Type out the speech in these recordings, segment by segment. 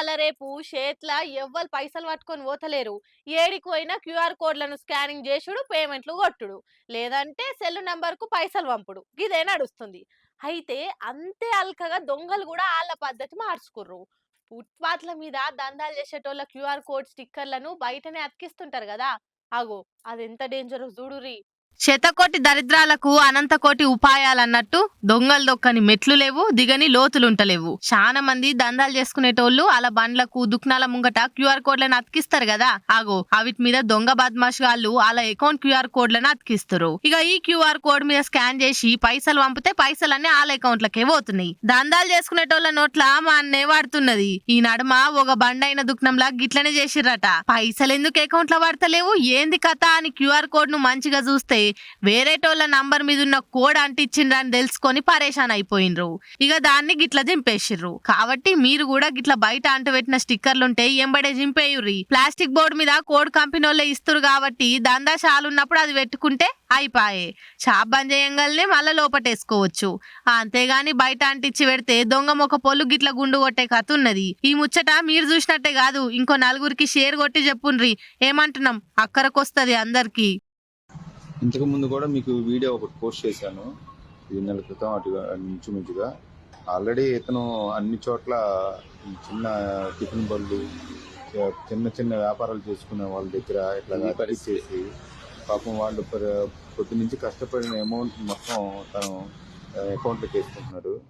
ఇవాళ రేపు? చేట్ల ఎవ్వరు పైసలు పట్టుకొని పోతలేరు. ఏడికి పోయినా క్యూఆర్ కోడ్లను స్కానింగ్ చేసుడు పేమెంట్లు కొట్టుడు. లేదంటే సెల్ నంబర్కు పైసలు పంపుడు. ఇదే నడుస్తుంది. అయితే అంతే అల్కగా దొంగలు కూడా వాళ్ళ పద్ధతి మార్చుకుర్రు. ఫుట్పాత్ల మీద దందాలు చేసేటోళ్ళ క్యూఆర్ కోడ్ స్టిక్కర్లను బయటనే అతికిస్తుంటారు కదా? అగో అది ఎంత డేంజర్ చూడురి శతకోటి దరిద్రాలకు అనంతకోటి ఉపాయాలన్నట్టు దొంగలు దొక్కని మెట్లు లేవు దిగని లోతులుంటలేవు. చాలా మంది దందాలు చేసుకునేటోళ్ళు అలా బండ్లకు దుక్నాల ముంగట క్యూఆర్ కోడ్లను అతికిస్తారు కదా. ఆగో అవిటి మీద దొంగ బద్మాష్ వాళ్ళు అలా అకౌంట్ క్యూఆర్ కోడ్లను అతికిస్తారు. ఇక ఈ క్యూఆర్ కోడ్ మీద స్కాన్ చేసి పైసలు పంపితే పైసలన్నీ వాళ్ళ అకౌంట్లకే పోతున్నాయి. దందాలు చేసుకునేటోళ్ళ నోట్ల మా అన్నే వాడుతున్నది. ఈ నడుమ ఒక బండైన దుక్నంలా గిట్లనే చేసిర్రట. పైసలు ఎందుకు అకౌంట్లో పడతలేవు ఏంది కథ అని క్యూఆర్ కోడ్ను మంచిగా చూస్తే వేరేటోళ్ళ నంబర్ మీద ఉన్న కోడ్ అంటించిండ్రని తెలుసుకొని పరేషాన్ అయిపోయినరు ఇక దాన్ని గిట్ల జింపేసిర్రు కాబట్టి మీరు కూడా గిట్ల బయట అంటబెట్టిన స్టిక్కర్లుంటే ఎంబడే జింపేయుర్రి? ప్లాస్టిక్ బోర్డు మీద కోడ్ కంపెనీ వాళ్ళే ఇస్తురు కాబట్టి దందా ఉన్నప్పుడు అది పెట్టుకుంటే అయిపాయే. షాప్ బంద్ చేయంగానే మళ్ళీ లోపటేసుకోవచ్చు. అంతేగాని బయట అంటించి పెడితే దొంగ మొక్క పొల్లు గిట్ల గుండు కొట్టే కథ ఉన్నది ఈ ముచ్చట మీరు చూసినట్టే కాదు. ఇంకో నలుగురికి షేర్ కొట్టి చెప్పుండ్రి. ఏమంటున్నాం? అక్కరకొస్తది అందరికి. ఇంతకు ముందు కూడా మీకు వీడియో ఒకటి పోస్ట్ చేశాను. ఇది నెల క్రితం అటు ఇంచుమించుగా. ఆల్రెడీ ఇతను అన్ని చోట్ల ఈ చిన్న టిఫిన్ బళ్ళు చిన్న చిన్న వ్యాపారాలు చేసుకునే వాళ్ళ దగ్గర ఇట్లా చేసి పాపం వాళ్ళు ప- పొద్దు నుంచి కష్టపడిన అమౌంట్ మొత్తం తను అకౌంట్లోకి వేసుకుంటున్నాడు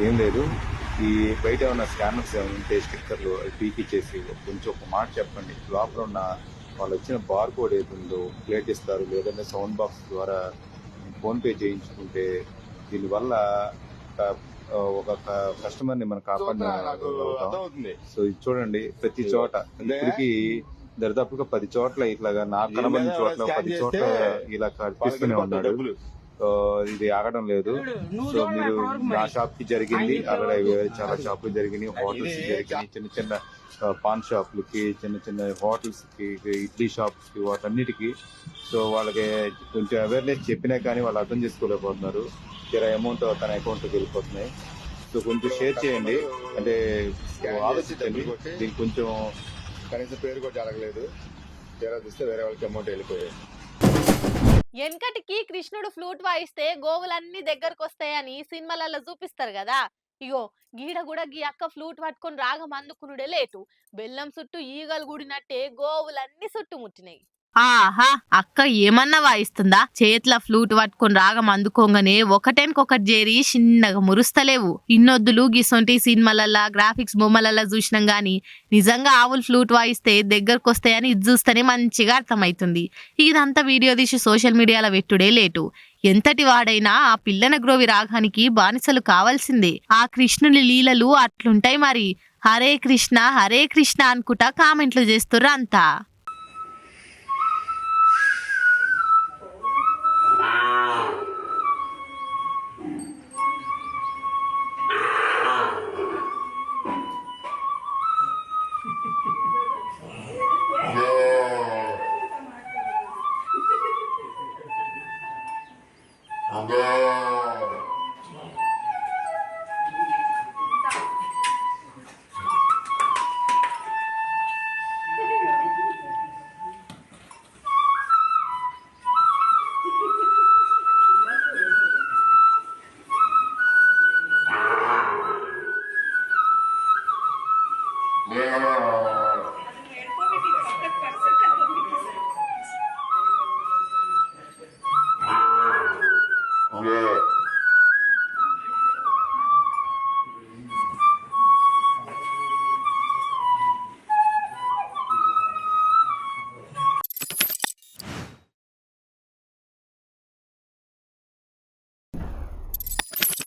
ఏం లేదు. ఈ బయట ఉన్న స్కానర్స్ ఏమైనా ఉంటే స్టిక్కర్లు అవి పీకిచ్చేసి కొంచెం ఒక మాట చెప్పండి. లోపల ఉన్న వాళ్ళు వచ్చిన బార్ కోడ్ ఏది ప్లేట్ ఇస్తారు లేదంటే సౌండ్ బాక్స్ ద్వారా ఫోన్ పే చేయించుకుంటే దీనివల్ల ఒక- ఒక కస్టమర్ని మనం కాపాడిన సో ఇది చూడండి ప్రతి చోట. ఇప్పటికి దరిదాపుగా పది చోట్ల ఇట్లాగా నాకు కనబడిన చోట్ల పది చోట్ల ఇలా కనిపిస్తూనే ఉన్నాడు. ఇది ఆగడం లేదు. సో మీరు నా షాప్కి జరిగింది. అలాగే వేరే చాలా షాపులు జరిగినాయి. హోటల్స్ జరిగినాయి. చిన్న చిన్న పాన్ షాపులకి చిన్న చిన్న హోటల్స్కి ఇడ్లీ షాప్స్కి వాటన్నిటికి. సో వాళ్ళకి కొంచెం అవేర్నెస్ చెప్పినా కానీ వాళ్ళు అర్థం చేసుకోలేకపోతున్నారు. తీరా అమౌంట్ తన అకౌంట్లోకి వెళ్ళిపోతున్నాయి. సో కొంచెం షేర్ చేయండి. అంటే ఆలోచించండి. దీనికి కొంచెం కనీసం పేరు కూడా జరగలేదు. తీరా చూస్తే వేరే వాళ్ళకి అమౌంట్ వెళ్ళిపోయాయి. వెనకటికి కృష్ణుడు ఫ్లూట్ వాయిస్తే గోవులన్నీ దగ్గరకు వస్తాయని సినిమాలలో చూపిస్తారు కదా. ఇగో గీడ కూడా గీ అక్క ఫ్లూట్ పట్టుకొని రాగం అందుకునుడే లేటు. బెల్లం చుట్టూ ఈగలు గుడినట్టే గోవులన్నీ చుట్టుముట్టినాయి. ఆహా అక్క ఏమన్నా వాయిస్తుందా? చేతిల ఫ్లూట్ పట్టుకొని రాగం అందుకోగానే ఒకటేనికొకటి చేరి చిన్నగా మురుస్తలేవు. ఇన్నొద్దులు గిసొంటి సినిమాలల్లా గ్రాఫిక్స్ బొమ్మలల్లా చూసినాం గాని నిజంగా ఆవులు ఫ్లూట్ వాయిస్తే దగ్గరకు వస్తాయని ఇది చూస్తేనే మంచిగా అర్థమవుతుంది ఇదంతా వీడియో తీసి సోషల్ మీడియాలో పెట్టుడే లేటు. ఎంతటి వాడైనా ఆ పిల్లన గ్రోవి రాగానికి బానిసలు కావాల్సిందే. ఆ కృష్ణుని లీలలు అట్లుంటాయి మరి. హరే కృష్ణ హరే కృష్ణ అనుకుంటా కామెంట్లు చేస్తుర్రు అంతా. Amen.